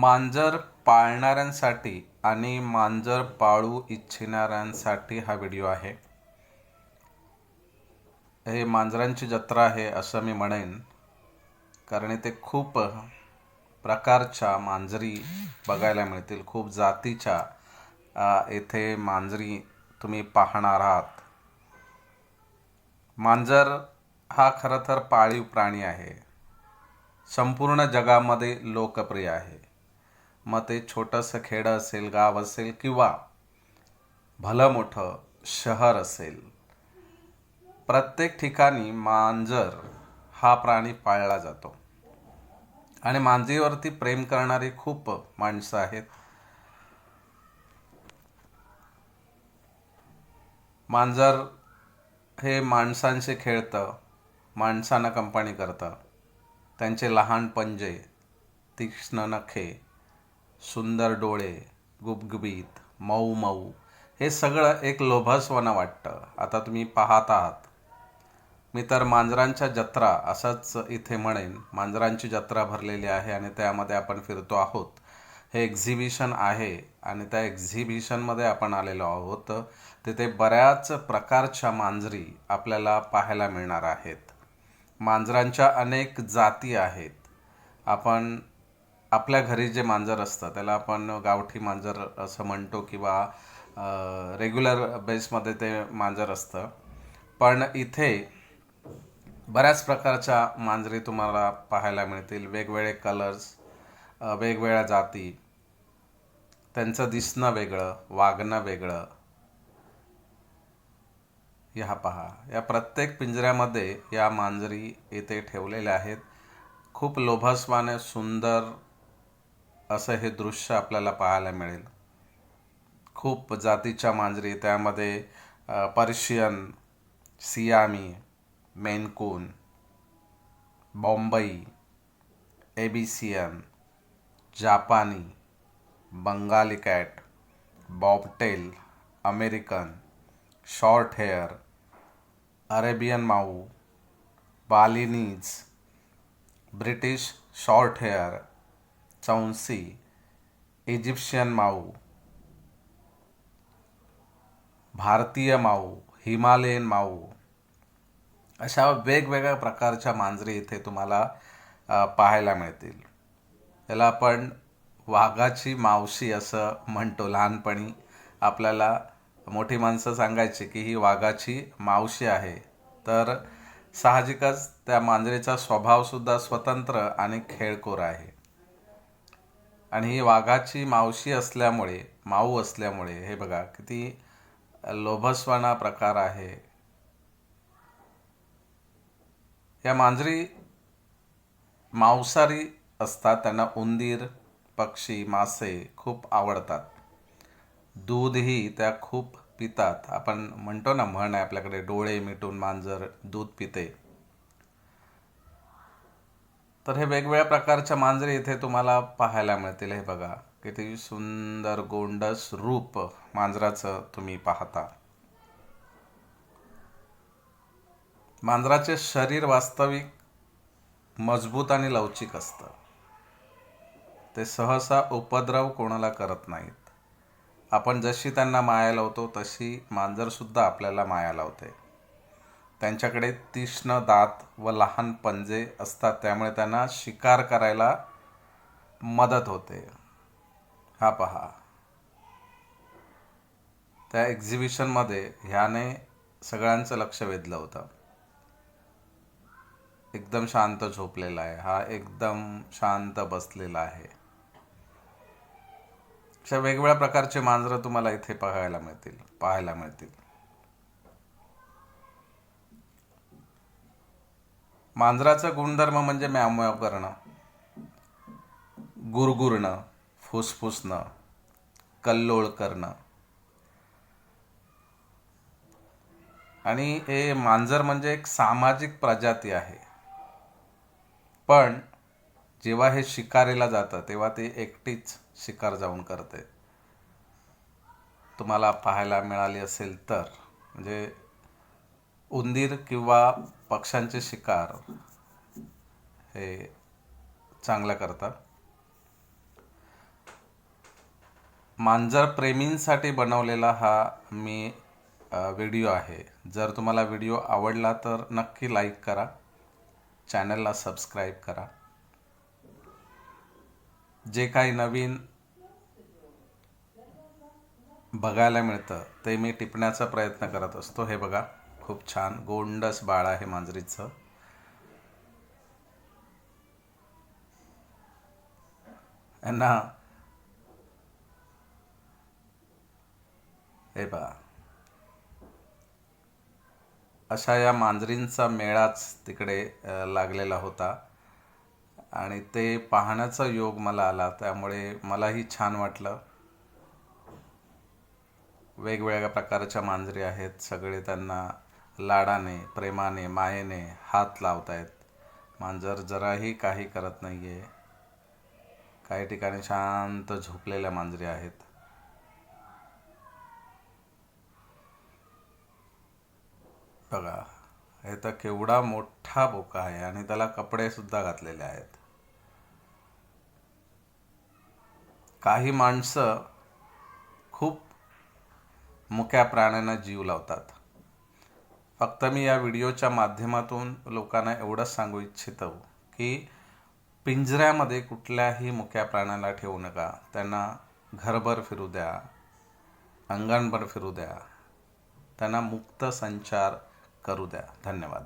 मांजर पाळणाऱ्यांसाठी आणि मांजर पाळू इच्छिणाऱ्यांसाठी हा व्हिडिओ आहे. हे मांजरांची जत्रा आहे असं मी म्हणेन कारण इथे खूप प्रकारच्या मांजरी बघायला मिळतील. खूप जातीच्या येथे इथे मांजरी तुम्ही पाहणार आहात. मांजर हा खरं तर पाळीव प्राणी आहे. संपूर्ण जगामध्ये लोकप्रिय आहे. मग ते छोटंसं खेडं असेल गाव असेल किंवा भलं मोठं शहर असेल. प्रत्येक ठिकाणी मांजर हा प्राणी पाळला जातो. आणि मांजरीवरती प्रेम करणारी खूप माणसं आहेत. मांजर हे माणसांशी खेळतं माणसांना कंपनी करतं. त्यांचे लहान पंजे तीक्ष्ण नखे सुंदर डोळे गुबगुबीत मऊ मऊ हे सगळं एक लोभसवानं वाटतं. आता तुम्ही पाहत आहात. मी तर मांजरांच्या जत्रा असंच इथे म्हणेन. मांजरांची जत्रा भरलेली आहे आणि त्यामध्ये आपण फिरतो आहोत. हे एक्झिबिशन आहे आणि त्या एक्झिबिशनमध्ये आपण आलेलो आहोत. तिथे बऱ्याच प्रकारच्या मांजरी आपल्याला पाहायला मिळणार आहेत. मांजरांच्या अनेक जाती आहेत. आपण आपल्या घरी जे मांजर असतं त्याला आपण गावठी मांजर असं म्हणतो किंवा रेग्युलर बेसमध्ये ते मांजर असतं. पण इथे बऱ्याच प्रकारच्या मांजरी तुम्हाला पाहायला मिळतील. वेगवेगळे कलर्स वेगवेगळ्या जाती. त्यांचं दिसणं वेगळं वागणं वेगळं. ह्या पहा. या प्रत्येक पिंजऱ्यामध्ये या मांजरी इथे ठेवलेल्या आहेत. खूप लोभसवाने सुंदर असं हे दृश्य आपल्याला पाहायला मिळेल. खूप जातीच्या मांजरी त्यामध्ये पर्शियन सियामी मेनकून बॉम्बई एबिसियन जापानी Bengali cat bobtail American short hair Arabian Mau Balinese British short hair चौंसी Egyptian Mau भारतीय माऊ हिमालयन माऊ अशा वेगवेगळ्या प्रकारच्या मांजरी इथे तुम्हाला पाहायला मिळतील. त्याला आपण वाघाची मावशी असं म्हणतो. लहानपणी आपल्याला मोठी माणसं सांगायची की ही वाघाची मावशी आहे. तर साहजिकच त्या मांजरीचा स्वभावसुद्धा स्वतंत्र आणि खेळखोर आहे. आणि ही वाघाची मावशी असल्यामुळे माऊ असल्यामुळे हे बघा किती लोभस्वाना प्रकार आहे. या मांजरी मांसाहारी असतात त्यांना उंदीर पक्षी मासे खूप आवडतात. दूधही त्या खूप पितात. आपण म्हणतो ना म्हण आहे आपल्याकडे डोळे मिटून मांजर दूध पिते. तर हे वेगवेगळ्या प्रकारच्या मांजरी इथे तुम्हाला पाहायला मिळतील. हे बघा किती सुंदर गोंडस रूप मांजराचं तुम्ही पाहता. मांजराचे शरीर वास्तविक मजबूत आणि लवचिक असतं. ते सहसा उपद्रव कोणाला करत नाहीत. आपण जशी त्यांना माया लावतो तशी मांजरसुद्धा आपल्याला माया लावते. त्यांच्याकडे तीक्ष्ण दात व लहान पंजे असतात त्यामुळे त्यांना शिकार करायला मदत होते. हा पहा. त्या एक्झिबिशनमध्ये ह्याने सगळ्यांचं लक्ष वेधलं होतं. एकदम शांत झोपलेला आहे. हा एकदम शांत बसलेला आहे. अशा वेगवेगळ्या प्रकारचे मांजरं तुम्हाला इथे पाहायला मिळतील पाहायला मिळतील. मांजराचा गुणधर्म म्हणजे म्याव करणं. गुरगुरणं फुसफुसणं कल्लोळ करणं. आणि हे मांजर म्हणजे एक सामाजिक प्रजाती आहे. पण जेव्हा हे शिकारीला जातं तेव्हा ते एकटीच शिकार जाऊन करते. तुम्हाला पाहायला मिळाली असेल तर म्हणजे उंदीर किंवा पक्ष्यांचे शिकार हे चांगलं करतात. मांजर प्रेमींसाठी बनवलेला हा मी व्हिडिओ आहे. जर तुम्हाला व्हिडिओ आवडला तर नक्की लाईक करा. चॅनलला सबस्क्राईब करा. जे काही नवीन बघायला मिळतं ते मी टिपण्याचा प्रयत्न करत असतो. हे बघा. खूप छान. गोंडस बाळ आहे मांजरीचं. यांना हे पहा. अशा या मांजरींचा मेळाच तिकडे लागलेला होता. आणि ते पाहण्याचा योग मला आला त्यामुळे मलाही छान वाटलं. वेगवेगळ्या प्रकारच्या मांजरी आहेत सगळे त्यांना लाडाने प्रेमाने मायेने हात लावतायत. मांजर जराही काही करत नाही आहे काही ठिकाणी शांत झोपलेल्या मांजरी आहेत. बघा हे तर केवढा मोठा बोका आहे आणि त्याला कपडे सुद्धा घातलेले आहेत. काही माणसं खूप मुक्या प्राण्यांना जीव लावतात. फक्त मी या व्हिडिओच्या माध्यमातून लोकांना एवढंच सांगू इच्छितो की पिंजऱ्यामध्ये कुठल्याही मुक्या प्राण्याला ठेवू नका. त्यांना घरभर फिरू द्या अंगणभर फिरू द्या. त्यांना मुक्त संचार करू द्या. धन्यवाद.